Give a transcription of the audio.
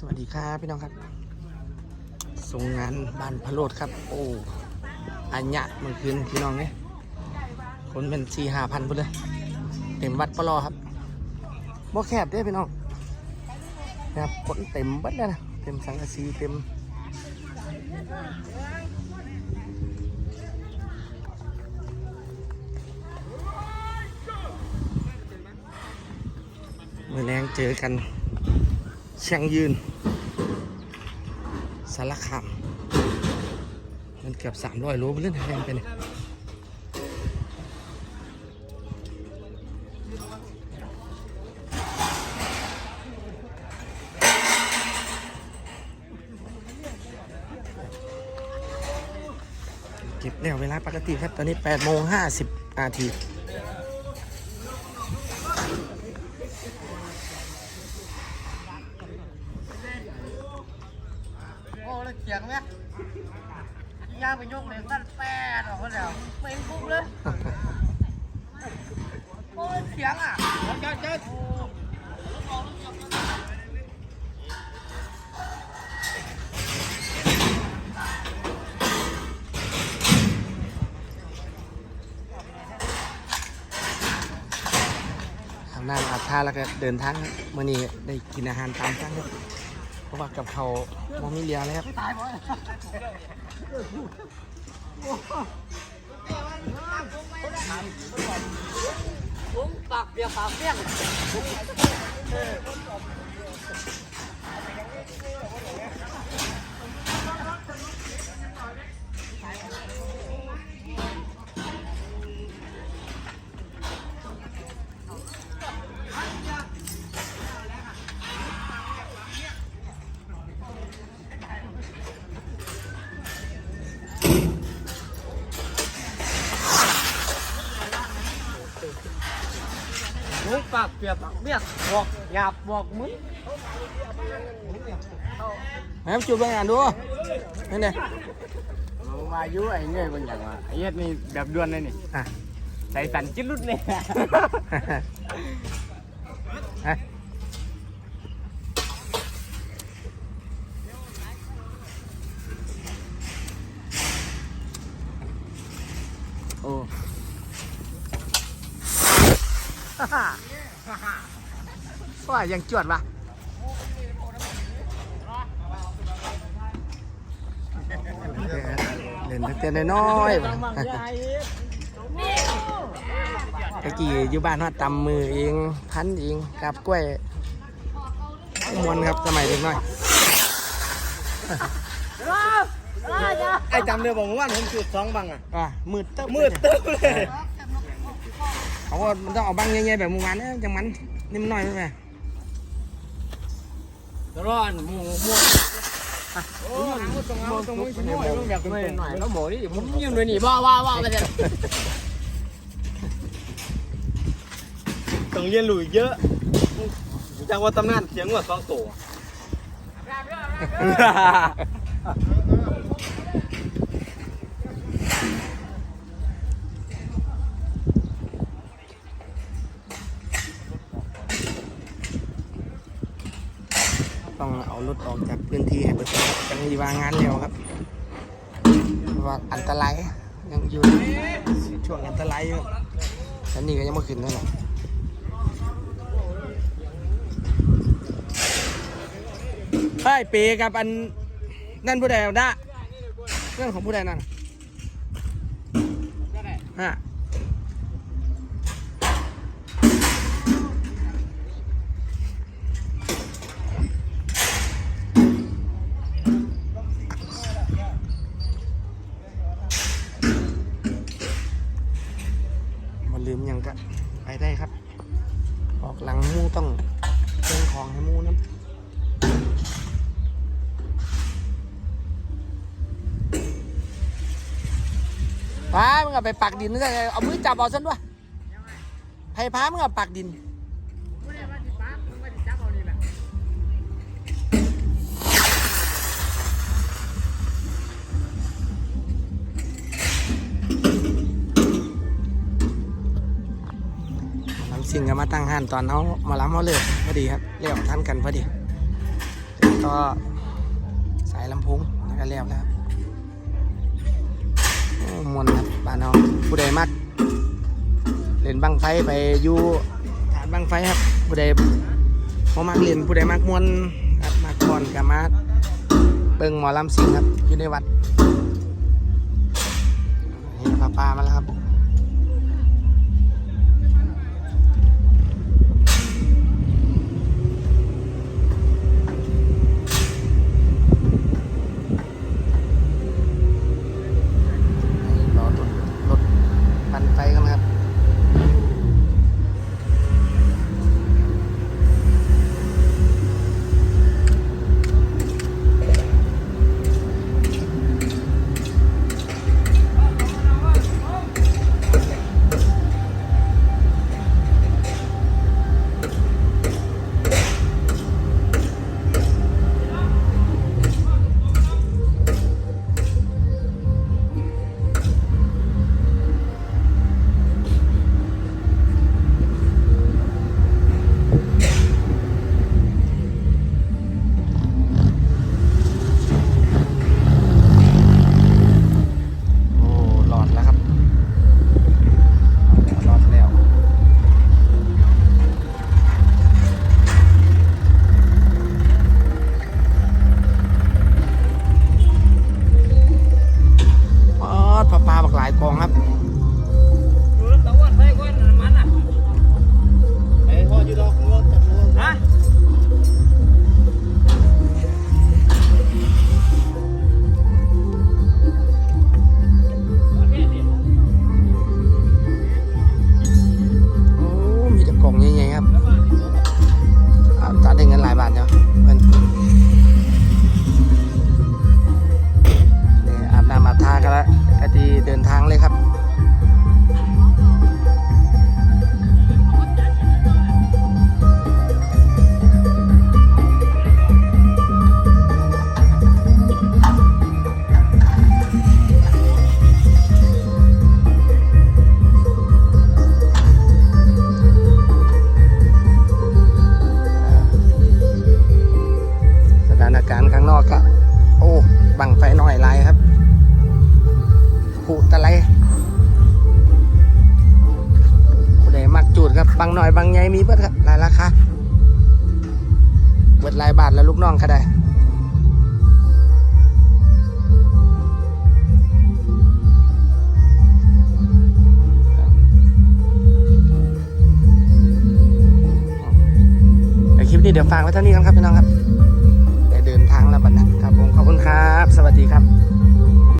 สวัสดีครับพี่น้องครับส่งงานบ้านพะโลดครับ โอ้อัญญะเมื่อคืนพี่น้องเนี่ยคนเป็นสี่ห้าพันพุ่นเลย เต็มวัดปลอครับบ่แคบเด้พี่น้องนะครับคนเต็มบัดเลยนะเต็มสังกะสีเต็มมือแรงเจอกัน เชียงยืน สารคามมันเกือบสามร้อยโลไปเรื่อยแรงไปเนี่ยเก็บแล้วเวลาปกติครับ ตอนนี้8โมง50นาที โอ้แล้ว เขียงเนี่ยย่างไปยกเลยสั้นแปดออกมาแล้วไม่เห็นปุ๊บเลยโอ้แล้วเขียงอะเจ้าเจ้าทำหน้าอาบท่าแล้วก็เดินทางครับมื่อนี้ได้กินอาหารตามสั่งครับเพ ราะว่ากับเขาวมมีเลียแล้วครับตายหมปากเบียร์ปากเบี้ยง ปุ้งปากเบียร์ปากเปี้ยงบอกหยาบบอกมึงให้ผมจุดบางงานดูนี่เนี่ยมายุไอ้เงยบางอย่างอะไอ้เฮ็ดนี่แบบด่วนเลยนี่อะใส่สันจิ้นรุดเนี่ยฮะโอ้ ว่ายังจวดปะเล่นตั้งแต่น้อยๆปะตะกี้อยู่บ้านฮอดตำมือเองพันเองกับกล้วยมวนครับสมัยเด็กน้อยไอ้จำเดือบอกว่าผมจุดสองบังอะอะมืดตึ๊บมืดตึ๊บเลย เขาว่ามันต้องเอาบังใหญ่ๆแบบเมื่อวานเนี่ยจังมันนี่มันน้อยไปไหมร้อนหมูหมูโอ้ยมูตรงเอาตรงนี้หน่อยอยากหน่หน่อยแล้วหมูนี่ผมยืนเลยนี่บ้าบ้าบ้าไปเลยต้องเรียนรู้เยอะจังว่าตำนานเสียงว่าสองตัว เอารถออกจากพื้นที่ให้เปิดจังดีวางงานเร็วครับว่าอันตรายยังอยู่ช่วงอันตรายอยู่แล้วนี่ก็ยังไม่ขึ้นเลยหรอกเฮ้ยเปกับอันนั่นผู้ใดเอาได้เรื่องของผู้ใดนั่นฮะ พามึงเอาไปปักดินนี่ไงเอามือจับเอาซะด้วยให้พามึงเอาปักดินน้ำสิ่งก็มาตั้งหันตอนเขามาล้ำเขาเลิกพอดีครับเรียกทันกันพอดีก็สายลำโพงแล้วก็แล้วแล้ว มนครับบ้านเราผู้ใดมักเล่นบังไฟไปอยู่ฐานบังไฟครับผู้ใดพอมักเล่นผู้ใดมักมวนครับมักก่อนกับมาเบิ่งหมอลำสิงครับอยู่ในวัดนี่ป้าป้ามาแล้วครับ น้องก็ได้คลิปนี้เดี๋ยวฝากไว้เท่านี้กันครับพี่น้องครับแต่เดินทางแล้วบัดนะครับผมขอบคุณครับ สวัสดีครับ